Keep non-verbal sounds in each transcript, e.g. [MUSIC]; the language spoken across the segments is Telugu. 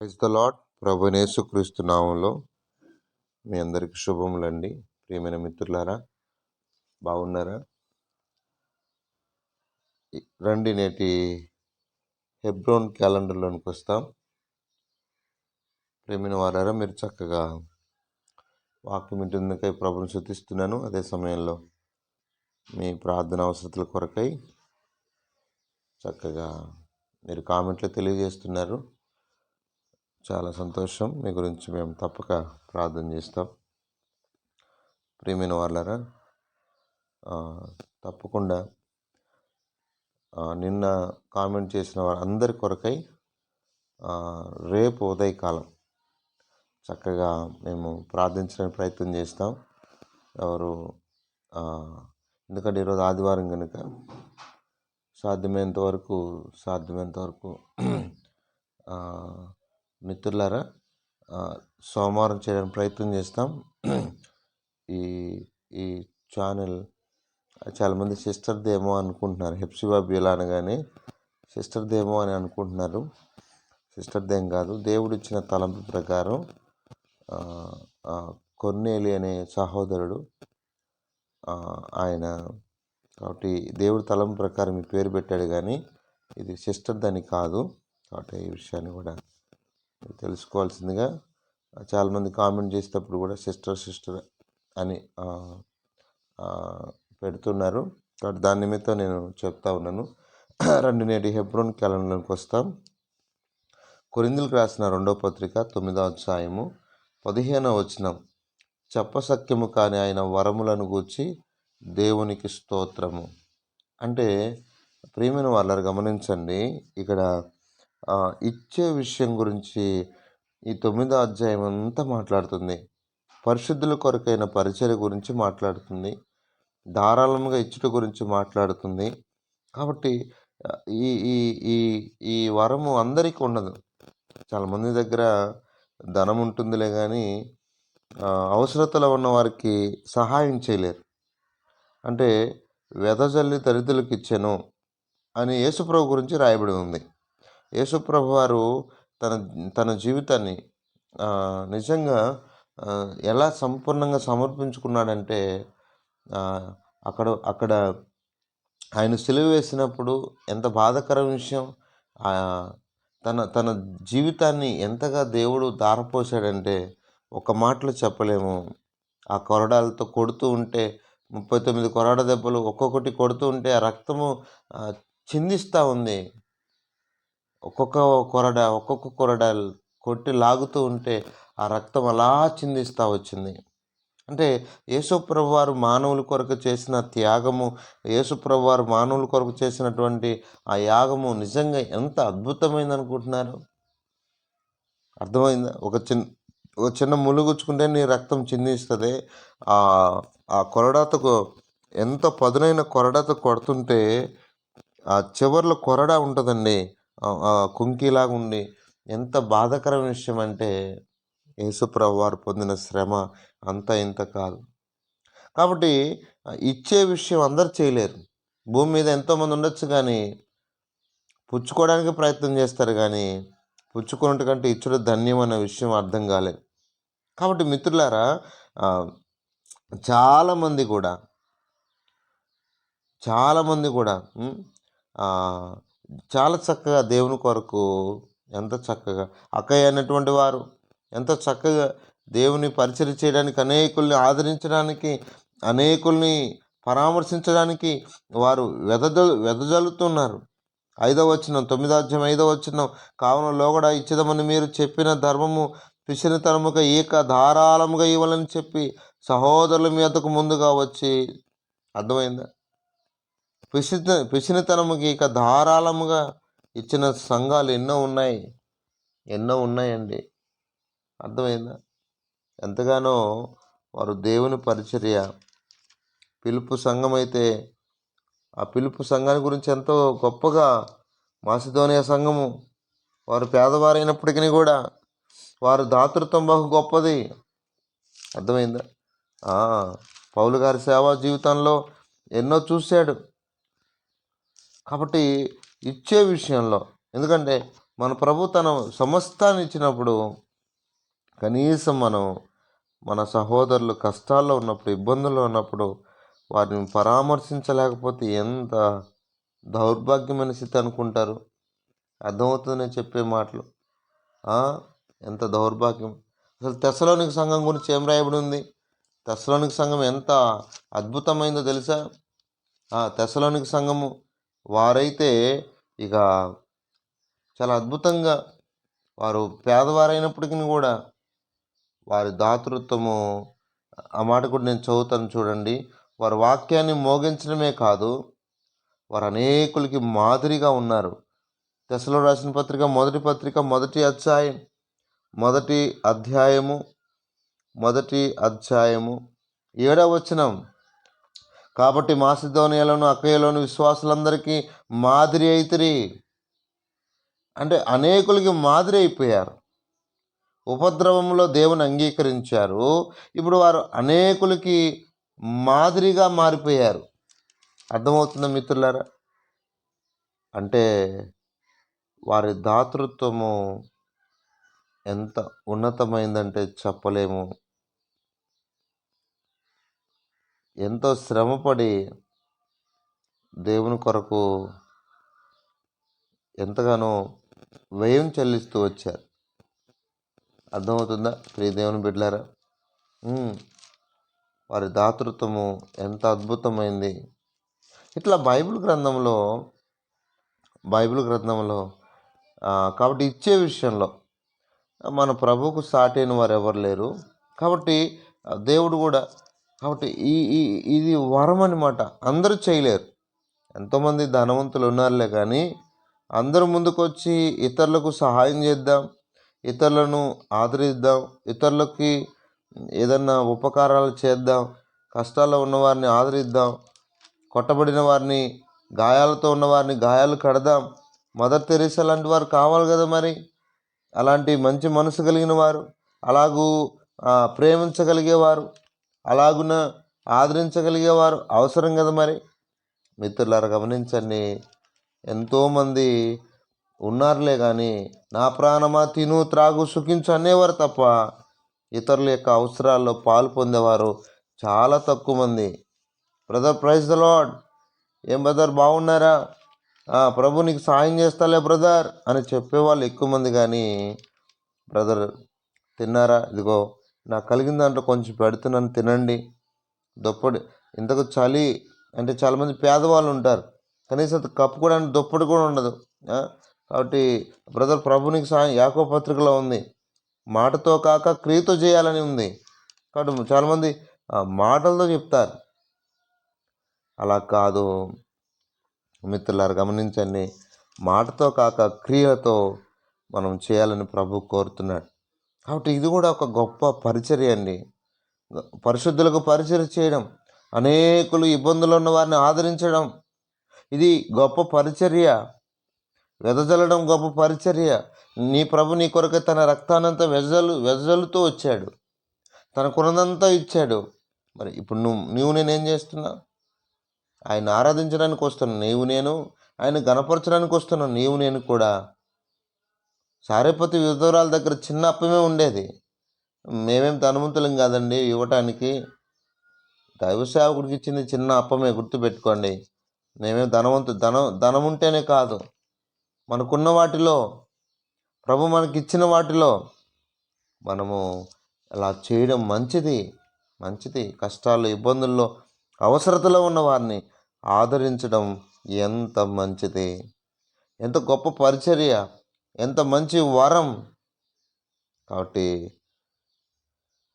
ప్రైజ్ ద లాడ్ ప్రభునేసు క్రీస్తు నామంలో మీ అందరికి శుభములండి. ప్రియమైన మిత్రులారా బాగున్నారా? రండి నేటి హెబ్రోన్ క్యాలెండర్లోనికి వస్తాం. ప్రేమిన వారారా మీరు చక్కగా వాక్యం ఇంటిందుకై ప్రభుని శుద్ధిస్తున్నాను అదే సమయంలో మీ ప్రార్థన అవసరతల కొరకై చక్కగా మీరు కామెంట్లో తెలియజేస్తున్నారు. చాలా సంతోషం. మీ గురించి మేము తప్పక ప్రార్థన చేస్తాం. ప్రియమైన వాళ్ళరా తప్పకుండా నిన్న కామెంట్ చేసిన వారందరి కొరకై రేపు ఉదయకాలం చక్కగా మేము ప్రార్థించడానికి ప్రయత్నం చేస్తాం. ఎవరు ఎందుకంటే ఈరోజు ఆదివారం కనుక సాధ్యమైనంత వరకు సాధ్యమైనంత వరకు మిత్రులారా సోమవారం చేయడానికి ప్రయత్నం చేస్తాం. ఈ ఈ ఛానల్ చాలామంది సిస్టర్దేమో అనుకుంటున్నారు. హెప్సిబాబు ఇలా అనగానే సిస్టర్దేమో అని అనుకుంటున్నారు. సిస్టర్దేం కాదు దేవుడు ఇచ్చిన తలంపు ప్రకారం కొన్నేలి అనే సహోదరుడు ఆయన కాబట్టి దేవుడి తలం ప్రకారం ఈ పేరు పెట్టాడు కానీ ఇది సిస్టర్ దాని కాదు. కాబట్టి ఈ విషయాన్ని కూడా తెలుసుకోవాల్సిందిగా చాలామంది కామెంట్ చేసేటప్పుడు కూడా సిస్టర్ సిస్టర్ అని పెడుతున్నారు. కాబట్టి దాని నిమిత్తం నేను చెప్తా ఉన్నాను. [CLEARS THROAT] రెండు నేటి హెబ్రోన్ క్యాలెండర్కి వస్తాం. కొరిందులకు రాసిన రెండో పత్రిక తొమ్మిదవ అధ్యాయము పదిహేనవ వచనం. చెప్పసక్యము కాని ఆయన వరములను గూర్చి దేవునికి స్తోత్రము. అంటే ప్రియమైన వాళ్ళని గమనించండి. ఇక్కడ ఇచ్చే విషయం గురించి ఈ తొమ్మిదో అధ్యాయం అంతా మాట్లాడుతుంది. పరిశుద్ధుల కొరకైన పరిచయ గురించి మాట్లాడుతుంది. ధారాళంగా ఇచ్చుట గురించి మాట్లాడుతుంది. కాబట్టి ఈ ఈ ఈ ఈ వరము అందరికీ ఉండదు. చాలామంది దగ్గర ధనం ఉంటుందిలే కానీ అవసరతలో ఉన్న వారికి సహాయం చేయలేరు. అంటే వెదజల్లి దరిద్రులకు ఇచ్చాను అని యేసుప్రభు గురించి రాయబడి ఉంది. యేసుప్రభు వారు తన తన జీవితాన్ని నిజంగా ఎలా సంపూర్ణంగా సమర్పించుకున్నాడంటే అక్కడ అక్కడ ఆయన సెలవు వేసినప్పుడు ఎంత బాధాకర విషయం తన తన జీవితాన్ని ఎంతగా దేవుడు దారపోసాడంటే ఒక మాటలో చెప్పలేము. ఆ కొరడాలతో కొడుతూ ఉంటే ముప్పై తొమ్మిది కొరడ దెబ్బలు ఒక్కొక్కటి కొడుతూ ఉంటే ఆ రక్తము చిందిస్తూ ఉంది. ఒక్కొక్క కొరడ ఒక్కొక్క కొరడ కొట్టి లాగుతూ ఉంటే ఆ రక్తం అలా చిందిస్తూ వచ్చింది. అంటే యేసుప్రభు వారు మానవుల కొరకు చేసిన త్యాగము యేసుప్రభు వారు మానవుల కొరకు చేసినటువంటి ఆ యాగము నిజంగా ఎంత అద్భుతమైంది అనుకుంటున్నారు? అర్థమైందా? ఒక చిన్న ఒక చిన్న ములుగుచ్చుకుంటే నీ రక్తం చిందిస్తుంది. ఆ ఆ కొరడాతకు ఎంత పదునైన కొరడాతో కొడుతుంటే ఆ చివర్లో కొరడా ఉంటుందండి. కుంకిలాగా ఉండి ఎంత బాధాకరమైన విషయం అంటే యేసుప్రభు వారు పొందిన శ్రమ అంత ఇంత కాదు. కాబట్టి ఇచ్చే విషయం అందరు చేయలేరు. భూమి మీద ఎంతోమంది ఉండొచ్చు కానీ పుచ్చుకోవడానికి ప్రయత్నం చేస్తారు కానీ పుచ్చుకున్నట్టు కంటే ఇచ్చుడు ధన్యం అనే విషయం అర్థం కాలేదు. కాబట్టి మిత్రులారా చాలామంది కూడా చాలామంది కూడా చాలా చక్కగా దేవుని కొరకు ఎంత చక్కగా అక్కయ్య అనేటువంటి వారు ఎంత చక్కగా దేవుని పరిచయం చేయడానికి అనేకుల్ని ఆదరించడానికి అనేకుల్ని పరామర్శించడానికి వారు వెదజ వెదజల్లుతున్నారు. ఐదవ వచ్చిన తొమ్మిదో అధ్యాయం ఐదవ వచ్చిన కావున లోగడ ఇచ్చదమని మీరు చెప్పిన ధర్మము పిసినితనముగా ఏక ధారాళముగా ఇవ్వాలని చెప్పి సహోదరుల మీదకు ముందుగా వచ్చి అర్థమైందా? పిసిత పిసినతనముకి ఇక ధారాళముగా ఇచ్చిన సంఘాలు ఎన్నో ఉన్నాయి. ఎన్నో ఉన్నాయండి. అర్థమైందా? ఎంతగానో వారు దేవుని పరిచర్య పిలుపు సంఘం అయితే ఆ పిలుపు సంఘాన్ని గురించి ఎంతో గొప్పగా మాసిధోనియా సంఘము వారు పేదవారైనప్పటికీ కూడా వారు దాతృత్వం బహు గొప్పది. అర్థమైందా? పౌలు గారి సేవా జీవితంలో ఎన్నో చూశాడు. కాబట్టి ఇచ్చే విషయంలో ఎందుకంటే మన ప్రభు తన సమస్తాన్ని ఇచ్చినప్పుడు కనీసం మనం మన సహోదరులు కష్టాల్లో ఉన్నప్పుడు ఇబ్బందుల్లో ఉన్నప్పుడు వారిని పరామర్శించలేకపోతే ఎంత దౌర్భాగ్యమైన స్థితి అనుకుంటారు? అర్థమవుతుందని చెప్పే మాటలు. ఎంత దౌర్భాగ్యం. అసలు తెసలోనికి సంఘం గురించి ఏం రాయబడి ఉంది? తెసలోనికి సంఘం ఎంత అద్భుతమైందో తెలుసా? తెసలోనికి సంఘము వారైతే ఇక చాలా అద్భుతంగా వారు పేదవారైనప్పటికీ కూడా వారి దాతృత్వము ఆ మాట కూడా నేను చదువుతాను చూడండి. వారి వాక్యాన్ని మోగించడమే కాదు వారు అనేకులకి మాదిరిగా ఉన్నారు. దశలో రాసిన పత్రిక మొదటి పత్రిక మొదటి అధ్యాయం మొదటి అధ్యాయము మొదటి అధ్యాయము ఏడవ వచనం. కాబట్టి మాసిధోనియలోను అక్కయ్యలోను విశ్వాసులందరికీ మాదిరి అయితిరి. అంటే అనేకులకి మాదిరి అయిపోయారు. ఉపద్రవంలో దేవుని అంగీకరించారు. ఇప్పుడు వారు అనేకులకి మాదిరిగా మారిపోయారు. అర్థమవుతుందా మిత్రులారా? అంటే వారి దాతృత్వము ఎంత ఉన్నతమైందంటే చెప్పలేము. ఎంతో శ్రమపడి దేవుని కొరకు ఎంతగానో వ్యయం చెల్లిస్తూ వచ్చారు. అర్థమవుతుందా? ప్రియ దేవుని బిడ్డలారా వారి దాతృత్వము ఎంత అద్భుతమైంది. ఇట్లా బైబిల్ గ్రంథంలో బైబిల్ గ్రంథంలో కాబట్టి ఇచ్చే విషయంలో మన ప్రభువుకు సాటి అయిన వారు ఎవరు లేరు. కాబట్టి దేవుడు కూడా కాబట్టి ఈ ఈ ఇది వరం అనమాట అందరూ చేయలేరు. ఎంతోమంది ధనవంతులు ఉన్నారులే కానీ అందరూ ముందుకొచ్చి ఇతరులకు సహాయం చేద్దాం ఇతరులను ఆదరిద్దాం ఇతరులకి ఏదన్నా ఉపకారాలు చేద్దాం కష్టాల్లో ఉన్నవారిని ఆదరిద్దాం కొట్టబడిన వారిని గాయాలతో ఉన్న వారిని గాయాలు కడదాం. మదర్ తెరీసా లాంటి వారు కావాలి కదా మరి? అలాంటి మంచి మనసు కలిగిన వారు అలాగూ ప్రేమించగలిగేవారు అలాగున ఆదరించగలిగేవారు అవసరం కదా మరి? మిత్రులారా గమనించండి. ఎంతోమంది ఉన్నారులే కానీ నా ప్రాణమా తిను త్రాగు సుఖించు అనేవారు తప్ప ఇతరుల యొక్క అవసరాల్లో పాలు పొందేవారు చాలా తక్కువ మంది. బ్రదర్ ప్రైజ్ ద లాడ్ ఏం బ్రదర్ బాగున్నారా? ప్రభు నీకు సాయం చేస్తాలే బ్రదర్ అని చెప్పేవాళ్ళు ఎక్కువ మంది కానీ బ్రదర్ తిన్నారా? ఇదిగో నాకు కలిగిన దాంట్లో కొంచెం పెడుతున్నాను తినండి. దుప్పటి ఇంతకు చలి అంటే చాలామంది పేదవాళ్ళు ఉంటారు. కనీసం అంత కప్పుకోవడానికి దుప్పటి కూడా ఉండదు. కాబట్టి బ్రదర్ ప్రభునికి సాయం యాకో పత్రికలో ఉంది. మాటతో కాక క్రియతో చేయాలని ఉంది. కాబట్టి చాలామంది మాటలతో చెప్తారు. అలా కాదు. మిత్రులారు గమనించండి. మాటతో కాక క్రియతో మనం చేయాలని ప్రభు కోరుతున్నాడు. కాబట్టి ఇది కూడా ఒక గొప్ప పరిచర్య అండి. పరిశుద్ధులకు పరిచర్య చేయడం అనేకులు ఇబ్బందులు ఉన్న వారిని ఆదరించడం ఇది గొప్ప పరిచర్య. వెదజల్లడం గొప్ప పరిచర్య. నీ ప్రభు నీ కొరకు తన రక్తానంతా వెదజలు వెదజల్లుతూ వచ్చాడు. తన తనకున్నదంతా ఇచ్చాడు. మరి ఇప్పుడు నువ్వు నువ్వు నేనేం చేస్తున్నా? ఆయన ఆరాధించడానికి వస్తున్నాను నీవు నేను ఆయన గణపరచడానికి వస్తున్నాను నీవు నేను కూడా. సారేపతి విధవరాల దగ్గర చిన్న అప్పమే ఉండేది. మేమేం ధనవంతులం కాదండి. ఇవ్వటానికి దైవ సేవకుడికి ఇచ్చింది చిన్న అప్పమే గుర్తుపెట్టుకోండి. మేమేం ధనవంతు ధనం ధనం ఉంటేనే కాదు. మనకున్న వాటిలో ప్రభు మనకి ఇచ్చిన వాటిలో మనము అలా చేయడం మంచిది. మంచిది. కష్టాలు ఇబ్బందుల్లో అవసరతలో ఉన్న వారిని ఆదరించడం ఎంత మంచిది. ఎంత గొప్ప పరిచర్య. ఎంత మంచి వరం. కాబట్టి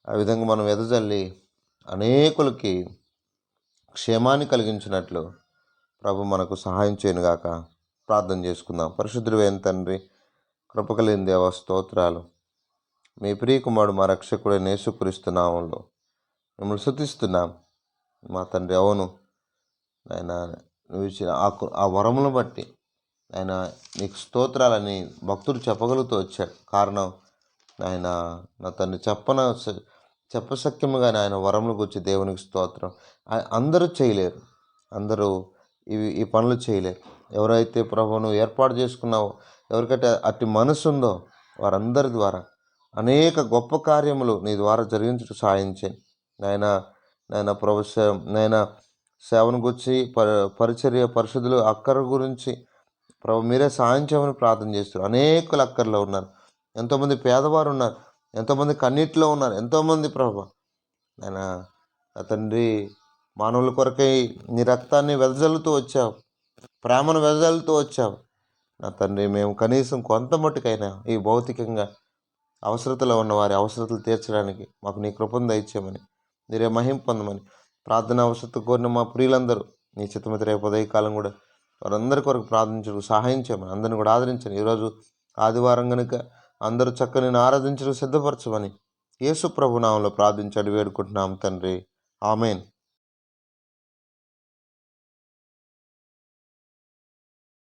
ఆ విధంగా మనం ఎదజల్లి అనేకులకి క్షేమాన్ని కలిగించినట్లు ప్రభు మనకు సహాయం చేయనుగాక ప్రార్థన చేసుకుందాం. పరిశుద్ధుడు తండ్రి కృప దేవ స్తోత్రాలు. మీ ప్రియకుమారుడు మా రక్షకుడు యేసుక్రీస్తు మిమ్మల్ని శుతిస్తున్నాం మా తండ్రి అవును. ఆయన నువ్వు ఇచ్చిన ఆ కు- ఆ వరములను బట్టి ఆయన నీకు స్తోత్రాలని భక్తుడు చెప్పగలుగుతూ వచ్చాడు కారణం ఆయన నా తండ్రి చెప్పన చెప్పశక్యముగా ఆయన వరములు గురించి దేవునికి స్తోత్రం. అందరూ చేయలేరు. అందరూ ఇవి ఈ పనులు చేయలేరు. ఎవరైతే ప్రభువును ఏర్పాటు చేసుకున్నావో ఎవరికైతే అట్టి మనసు ఉందో వారందరి ద్వారా అనేక గొప్ప కార్యములు నీ ద్వారా జరిగించడం సాయించండి నాయన నాయన ప్రభు నాయన సేవను గురించి ప పరిచర్య పరిశుద్ధులు అక్కర గురించి ప్రభు మీరే సాయం చేయమని ప్రార్థన చేస్తారు అనేకులు అక్కర్లో ఉన్నారు. ఎంతోమంది పేదవారు ఉన్నారు. ఎంతోమంది కన్నీటిలో ఉన్నారు. ఎంతోమంది ప్రభు నాయన తండ్రి మానవుల కొరకై నీ రక్తాన్ని వెదజల్లుతూ వచ్చావు. ప్రేమను వెదజల్లుతూ వచ్చావు. నా తండ్రి మేము కనీసం కొంత మట్టుకైనా ఈ భౌతికంగా అవసరతలో ఉన్న వారి అవసరతలు తీర్చడానికి మాకు నీ కృపను దయచేయమని మీరే మహిం పొందమని ప్రార్థన అవసరత కోరిన మా ప్రియులందరూ నీ చిత్తమతి రేపు ఉదయకాలం కూడా వారందరి కొరకు ప్రార్థించడం సహాయం చేయమని అందరిని కూడా ఆదరించండి ఈరోజు ఆదివారం కనుక అందరూ చక్కని ఆరాధించడం సిద్ధపరచమని యేసు ప్రభు నామంలో ప్రార్థించాడు వేడుకుంటున్నాం తండ్రి. ఆమెన్.